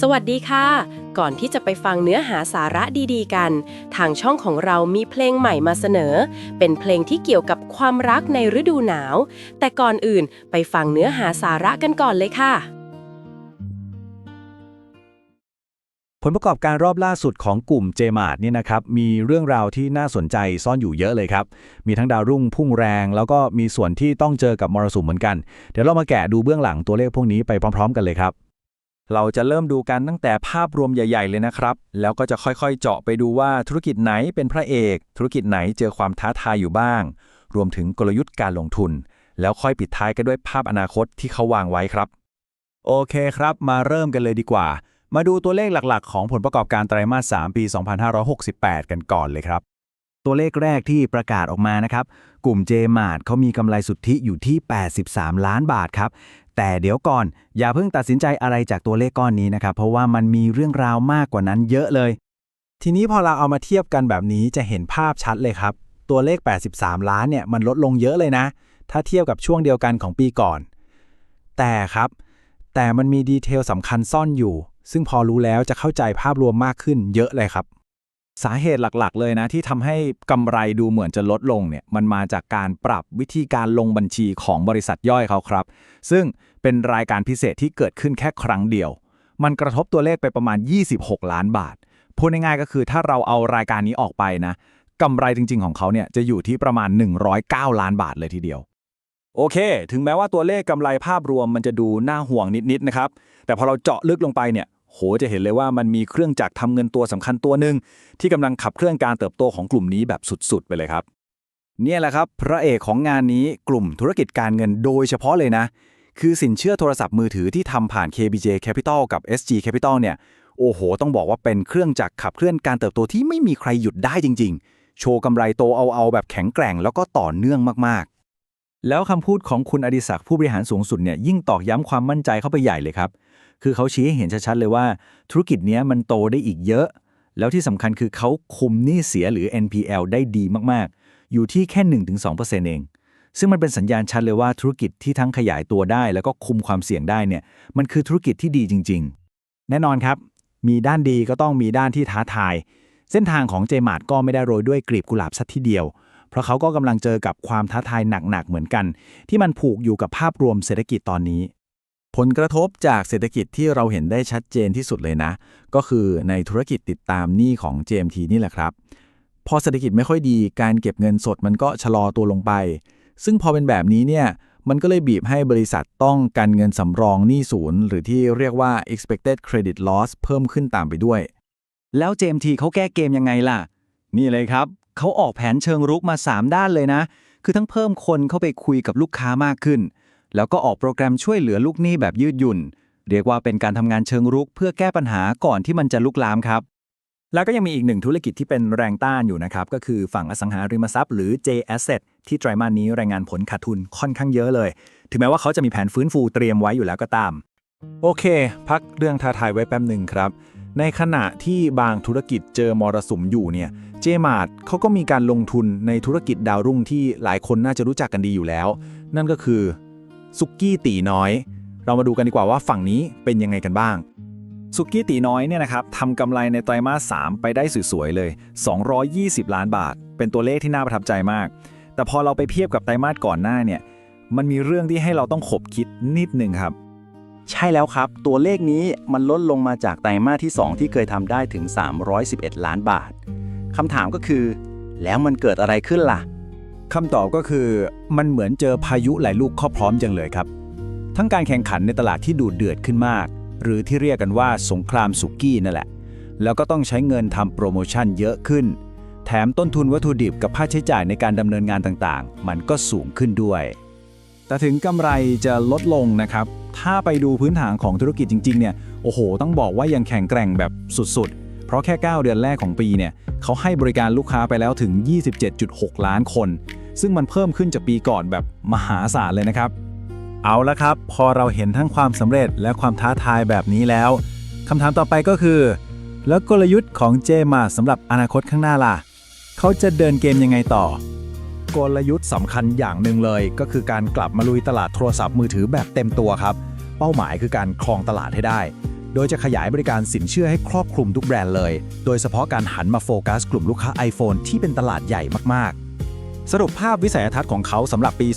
สวัสดีค่ะ ก่อนที่จะไปฟังเนื้อหาสาระดีๆกัน ทางช่องของเรามีเพลงใหม่มาเสนอ เป็นเพลงที่เกี่ยวกับความรักในฤดูหนาว แต่ก่อนอื่นไปฟังเนื้อหาสาระกันก่อนเลยค่ะ ผลประกอบการรอบล่าสุดของกลุ่ม JMart เนี่ยนะครับ มีเรื่องราวที่น่าสนใจซ่อนอยู่เยอะเลยครับ มีทั้งดาวรุ่งพุ่งแรง แล้วก็มีส่วนที่ต้องเจอกับมรสุมเหมือนกัน เดี๋ยวเรามาแกะดูเบื้องหลังตัวเลขพวกนี้ไปพร้อม ๆ กันเลยครับ เราจะเริ่มดูกันตั้งแต่ภาพรวมใหญ่ ๆ เลยนะครับ แล้วก็จะค่อยๆ เจาะไปดูว่าธุรกิจไหนเป็นพระเอก ธุรกิจไหนเจอความท้าทายอยู่บ้าง รวมถึงกลยุทธ์การลงทุน แล้วค่อยปิดท้ายกันด้วยภาพอนาคตที่เขาวางไว้ครับ โอเคครับ มาเริ่มกันเลยดีกว่า มาดูตัวเลขหลักๆ ของผลประกอบการไตรมาส 3 ปี 2568 กันก่อนเลยครับ ตัวเลขแรกที่ประกาศออกมานะครับ กลุ่ม JMart เขามีกำไรสุทธิอยู่ที่ 83 ล้านบาทครับ แต่เดี๋ยวก่อนอย่าเพิ่งตัดสินใจอะไรจากตัวเลขก้อนนี้นะครับ เพราะว่ามันมีเรื่องราวมากกว่านั้นเยอะเลย ทีนี้พอเราเอามาเทียบกันแบบนี้จะเห็นภาพชัดเลยครับ ตัวเลข 83 ล้านเนี่ยมันลดลงเยอะเลยนะ ถ้าเทียบกับช่วงเดียวกันของปีก่อน แต่ครับ แต่มันมีดีเทลสำคัญซ่อนอยู่ ซึ่งพอรู้แล้วจะเข้าใจภาพรวมมากขึ้นเยอะเลยครับ สาเหตุหลักๆ เลยนะ ที่ทำให้กำไรดูเหมือนจะลดลงเนี่ยมันมาจากการปรับวิธีการลงบัญชีของบริษัทย่อยเขาครับ ซึ่งเป็นรายการพิเศษที่เกิดขึ้นแค่ครั้งเดียว มันกระทบตัวเลขไปประมาณ 26 ล้านบาท พูดง่ายๆก็คือถ้าเราเอารายการนี้ออกไปนะกำไรจริง ๆ ของเขาเนี่ยจะอยู่ที่ประมาณ 109 ล้านบาทเลยทีเดียว โอเค ถึงแม้ว่าตัวเลขกำไรภาพรวมมันจะดูน่าห่วงนิดๆนะครับแต่พอเราเจาะลึกลงไปเนี่ย โหจะเห็นเลยว่ามันมีเครื่องจักรทำเงินตัวสำคัญตัวหนึ่งที่กำลังขับเคลื่อนการเติบโตของกลุ่มนี้แบบสุดๆ ไปเลยครับเนี่ยแหละครับ พระเอกของงานนี้กลุ่มธุรกิจการเงินโดยเฉพาะเลยนะ คือสินเชื่อโทรศัพท์มือถือที่ทำผ่าน KBJ Capital กับ SG Capital เนี่ยโอ้โห ต้องบอกว่าเป็นเครื่องจักรขับเคลื่อนการเติบโตที่ไม่มีใครหยุดได้จริง ๆ โชว์กำไรโตเอาๆแบบแข็งแกร่งแล้วก็ต่อเนื่องมากๆ แล้วคำพูดของคุณอดิศักดิ์ผู้บริหารสูงสุดเนี่ยยิ่งตอกย้ำความมั่นใจเข้าไปใหญ่เลยครับ คือเขาชี้ให้เห็นชัดๆเลยว่า ธุรกิจนี้มันโตได้อีกเยอะ แล้วที่สำคัญคือเขาคุมหนี้เสียหรือ NPL ได้ดีมากๆ อยู่ที่แค่ 1-2%เอง ซึ่งมันเป็นสัญญาณชัดเลยว่าธุรกิจที่ทั้งขยายตัวได้ แล้วก็คุมความเสี่ยงได้เนี่ยมันคือธุรกิจที่ดีจริง ๆ แน่นอนครับ มีด้านดีก็ต้องมีด้านที่ท้าทาย เส้นทางของเจมาร์ก็ไม่ได้โรยด้วยกลีบกุหลาบสักทีเดียวเพราะเขาก็กำลังเจอกับความท้าทายหนักๆ เหมือนกัน ที่มันผูกอยู่กับภาพรวมเศรษฐกิจตอนนี้ ผลกระทบจากเศรษฐกิจที่เราเห็นได้ชัดเจนที่สุดเลยนะ ก็คือในธุรกิจติดตามหนี้ของ JMT นี่แหละครับ พอเศรษฐกิจไม่ค่อยดีการเก็บเงินสดมันก็ชะลอตัวลงไป ซึ่งพอเป็นแบบนี้เนี่ยมันก็เลยบีบให้บริษัทต้องกันเงินสำรองหนี้ศูนย์ หรือที่เรียกว่า expected credit loss เพิ่มขึ้นตามไปด้วย แล้ว JMT เขาแก้เกมยังไงล่ะ นี่เลยครับ เขาออกแผนเชิงรุกมา 3 ด้านเลยนะ คือทั้งเพิ่มคนเข้าไปคุยกับลูกค้ามากขึ้น แล้วก็ออกโปรแกรมช่วยเหลือลูกหนี้แบบยืดหยุ่น เรียกว่าเป็นการทำงานเชิงรุกเพื่อแก้ปัญหาก่อนที่มันจะลุกลามครับ แล้วก็ยังมีอีกหนึ่งธุรกิจที่เป็นแรงต้านอยู่นะครับ ก็คือฝั่งอสังหาริมทรัพย์หรือ J Asset ที่ไตรมาสนี้รายงานผลขาดทุนค่อนข้างเยอะเลย ถึงแม้ว่าเขาจะมีแผนฟื้นฟูเตรียมไว้อยู่แล้วก็ตาม โอเค พักเรื่องท้าทายไว้แป๊บหนึ่งครับ ในขณะที่บางธุรกิจเจอมรสุมอยู่เนี่ย เจมาร์เขาก็มีการลงทุนในธุรกิจดาวรุ่งที่หลายคนน่าจะรู้จักกันดีอยู่แล้ว นั่นก็คือ ซุกี้ตีน้อย เรามาดูกันดีกว่าว่าฝั่งนี้เป็นยังไงกันบ้างสุกี้ตีน้อยเนี่ยนะครับทำกำไรในไตรมาส 3 ไปได้สวยๆเลย 220 ล้านบาท เป็นตัวเลขที่น่าประทับใจมาก แต่พอเราไปเทียบกับไตรมาสก่อนหน้าเนี่ยมันมีเรื่องที่ให้เราต้องขบคิดนิดหนึ่งครับ ใช่แล้วครับ ตัวเลขนี้มันลดลงมาจากไตรมาสที่ 2 ที่เคยทำได้ถึง 311 ล้านบาทคำถามก็คือ แล้วมันเกิดอะไรขึ้นล่ะ คำตอบก็คือมันเหมือนเจอพายุหลายลูกครอบพร้อมจังเลยครับ ทั้งการแข่งขันในตลาดที่ดูดเดือดขึ้นมาก หรือที่เรียกกันว่าสงครามสุกี้นั่นแหละ แล้วก็ต้องใช้เงินทำโปรโมชั่นเยอะขึ้น แถมต้นทุนวัตถุดิบกับค่าใช้จ่ายในการดำเนินงานต่างๆ มันก็สูงขึ้นด้วย แต่ถึงกำไรจะลดลงนะครับ ถ้าไปดูพื้นฐานของธุรกิจจริงๆเนี่ยโอ้โห ต้องบอกว่ายังแข็งแกร่งแบบสุดๆเพราะแค่ 9 เดือนแรกของปีเนี่ยเขาให้บริการลูกค้าไปแล้วถึง 27.6 ล้านคน ซึ่งมันเพิ่มขึ้นจากปีก่อนแบบมหาศาลเลยนะครับ เอาละครับ พอเราเห็นทั้งความสำเร็จและความท้าทายแบบนี้แล้วคำถามต่อไปก็คือ แล้วกลยุทธ์ของเจมาสำหรับอนาคตข้างหน้าล่ะ เขาจะเดินเกมยังไงต่อ กลยุทธ์สำคัญอย่างหนึ่งเลย ก็คือการกลับมาลุยตลาดโทรศัพท์มือถือแบบเต็มตัวครับ เป้าหมายคือการครองตลาดให้ได้ โดยจะขยายบริการสินเชื่อให้ครอบคลุมทุกแบรนด์เลย โดยเฉพาะการหันมาโฟกัสกลุ่มลูกค้า iPhone ที่เป็นตลาดใหญ่มากๆ สรุปภาพวิสัยทัศน์ของเขาสำหรับปี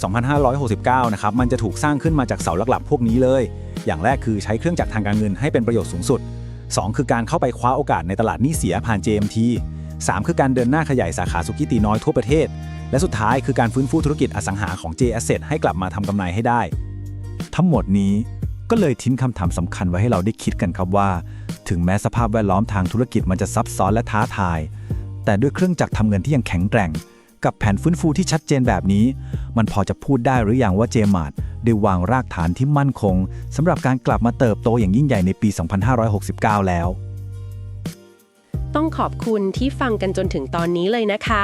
2569 นะครับ มันจะถูกสร้างขึ้นมาจากเสาหลักๆ พวกนี้เลย อย่างแรกคือใช้เครื่องจักรทางการเงินให้เป็นประโยชน์สูงสุด 2 คือการเข้าไปคว้าโอกาสในตลาดหนี้เสียผ่าน JMT 3 คือการเดินหน้าขยายสาขาสุกิตีน้อยทั่วประเทศ และสุดท้ายคือการฟื้นฟูธุรกิจอสังหาของ J Asset ให้กลับมาทำกำไรให้ได้ ทั้งหมดนี้ก็เลยทิ้งคำถามสำคัญไว้ให้เราได้คิดกันครับว่า ถึงแม้สภาพแวดล้อมทางธุรกิจมันจะซับซ้อนและท้าทาย แต่ด้วยเครื่องจักรทำเงินที่ยังแข็งแกร่ง กับแผนฟื้นฟูที่ชัดเจนแบบนี้ มันพอจะพูดได้หรืออยังว่าเจมาร์ดได้วางรากฐานที่มั่นคงสำหรับการกลับมาเติบโตอย่างยิ่งใหญ่ในปี 2569 แล้วต้องขอบคุณที่ฟังกันจนถึงตอนนี้เลยนะคะ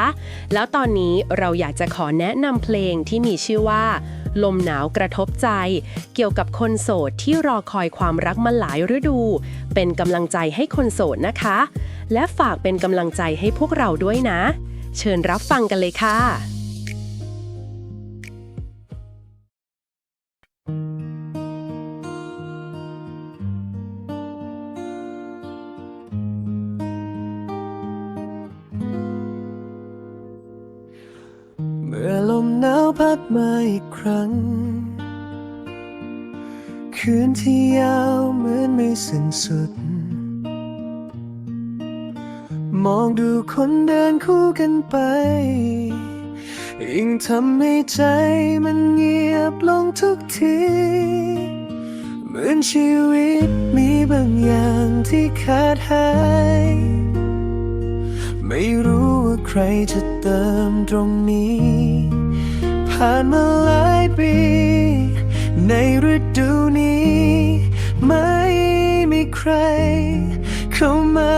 แล้วตอนนี้เราอยากจะขอแนะนำเพลงที่มีชื่อว่า ลมหนาวกระทบใจ เกี่ยวกับคนโสดที่รอคอยความรักมาหลายฤดู เป็นกำลังใจให้คนโสดนะคะ และฝากเป็นกำลังใจให้พวกเราด้วยนะ เชิญรับฟังกันเลยค่ะ เมื่อลมหนาวพัดมาอีกครั้ง คืนที่ยาวเหมือนไม่สิ้นสุด มองดูคนเดินคู่กันไป ยิ่งทำให้ใจมันเงียบลงทุกที เหมือนชีวิตมีบางอย่างที่ขาดหาย ไม่รู้ว่าใครจะเติมตรงนี้ ผ่านมาหลายปี ในฤดูนี้ ไม่มีใครเข้ามา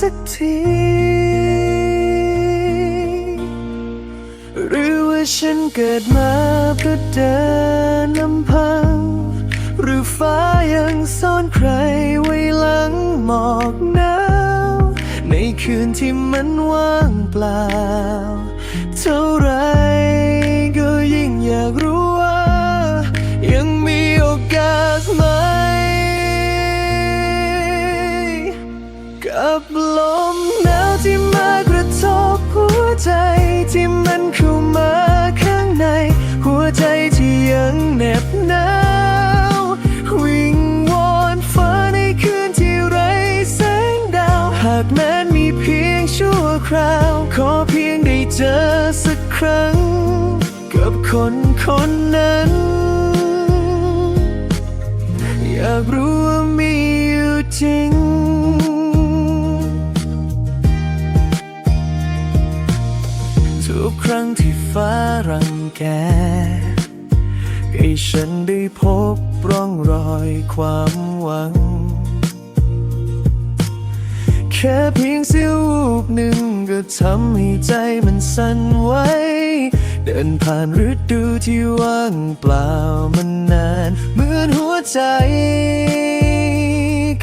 สักที หรือว่าฉันเกิดมาเพื่อเดินลำพัง หรือฟ้ายังซ่อนใครไว้หลังหมอกหนาวในคืนที่มันว่างเปล่า เท่าไร ใจที่มันเข้ามาข้างใน หัวใจที่ยังเหน็บหนาววิงวอนฟ้าในคืนที่ไร้แสงดาว หากแม้นมีเพียงชั่วคราว ขอเพียงได้เจอสักครั้ง กับคนคนนั้น อยากรู้ว่ามีอยู่จริง ทุกครั้งที่ฟ้ารังแกให้ฉันได้พบร่องรอยความหวัง แค่เพียงเสี้ยววูบหนึ่งก็ทำให้ใจมันสั่นไหวเดินผ่านฤดูที่ว่างเปล่ามานนาน เหมือนหัวใจ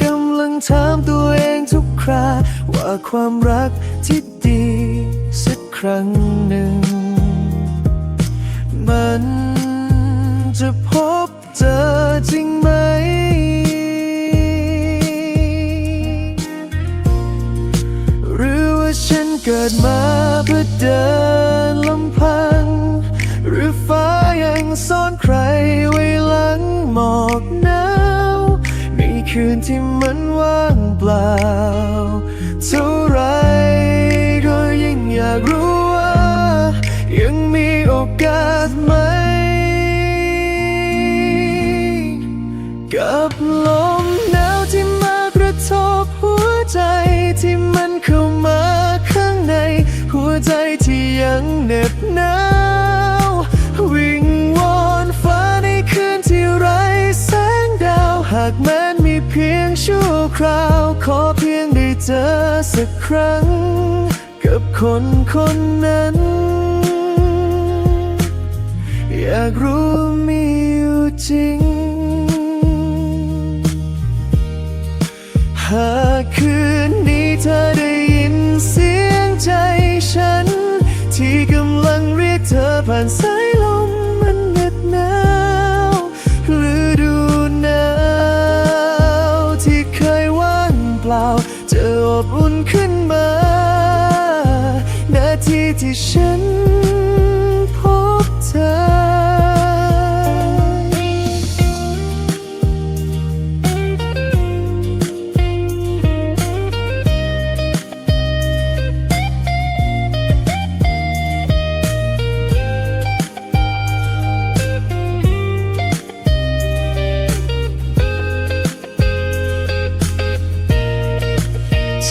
กำลังถามตัวเองทุกคราว่าความรักที่ดี รั้งหนึ่ง มันจะพบเจอจริงไหม หรือว่าฉันเกิดมาเพื่อเดินลำพัง หรือฟ้ายังซ่อนใครไว้หลังหมอกหนาวในคืนที่มันว่างเปล่าเท่าไรก็ยิ่งอยากรู้ อกาสไหม กับลมหนาวที่มากระทบหัวใจที่มันเข้ามาข้างใน หัวใจที่ยังเหน็บหนาววิงวอนฟ้าในคืนที่ไร้แสงดาว หากแม้นมีเพียงชั่วคราว ขอเพียงได้เจอสักครั้ง กับคนคนนั้น อยากรู้มีอยู่จริง หากคืนนี้เธอได้ยินเสียงใจฉัน ที่กำลังเรียกเธอผ่านสาย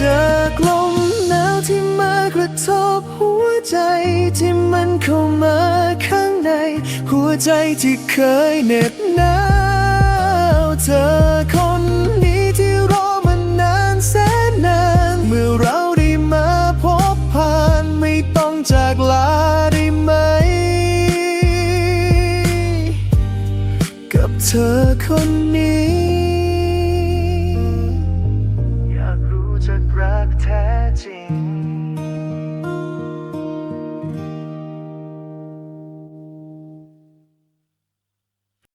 จากลมหนาวที่มากระทบหัวใจที่มันเข้ามาข้างใน หัวใจที่เคยเหน็บหนาวเธอคนนี้ที่รอมานานแสนนาน เมื่อเราได้มาพบผ่านไม่ต้องจากลาได้ไหม กับเธอคน